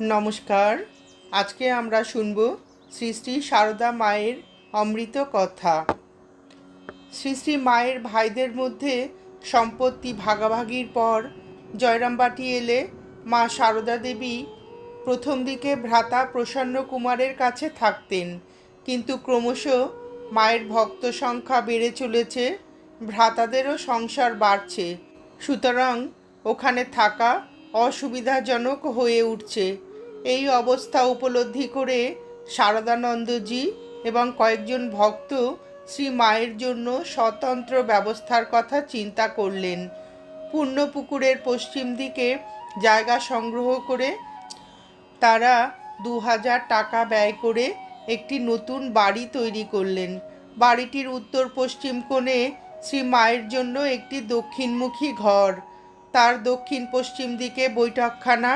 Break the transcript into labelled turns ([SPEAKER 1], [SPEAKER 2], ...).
[SPEAKER 1] নমস্কার। আজকে আমরা শুনব শ্রী শ্রী সারদা মায়ের অমৃত কথা। শ্রী শ্রী মায়ের ভাইদের মধ্যে সম্পত্তি ভাগাভাগির পর জয়রামবাটি এলে মা সারদা দেবী প্রথম দিকে ভ্রাতা প্রসন্ন কুমারের কাছে থাকতেন। কিন্তু ক্রমশ মায়ের ভক্ত সংখ্যা বেড়ে চলেছে, ভ্রাতাদেরও সংসার বাড়ছে। সুতরাং ওখানে থাকা অসুবিধাজনক হয়ে উঠছে। এই অবস্থা উপলব্ধি করে শারদানন্দজি এবং কয়েকজন ভক্ত শ্রী মায়ের জন্য স্বতন্ত্র ব্যবস্থার কথা চিন্তা করলেন। পূর্ণপুকুরের পশ্চিম দিকে জায়গা সংগ্রহ করে তারা দু হাজার টাকা ব্যয় করে একটি নতুন বাড়ি তৈরি করলেন। বাড়িটির উত্তর পশ্চিম কোণে শ্রী মায়ের জন্য একটি দক্ষিণমুখী ঘর। তার দক্ষিণ পশ্চিম দিকে বৈঠকখানা